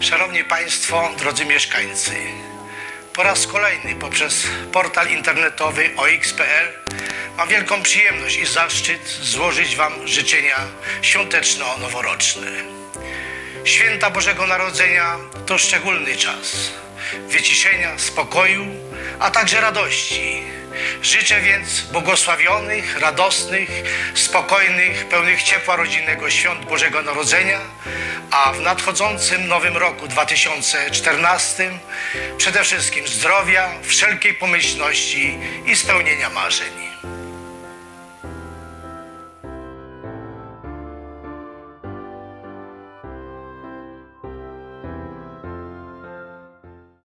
Szanowni Państwo, drodzy mieszkańcy, po raz kolejny poprzez portal internetowy ox.pl mam wielką przyjemność i zaszczyt złożyć Wam życzenia świąteczno-noworoczne. Święta Bożego Narodzenia to szczególny czas wyciszenia, spokoju, a także radości. Życzę więc błogosławionych, radosnych, spokojnych, pełnych ciepła rodzinnego świąt Bożego Narodzenia, a w nadchodzącym nowym roku 2014 przede wszystkim zdrowia, wszelkiej pomyślności i spełnienia marzeń.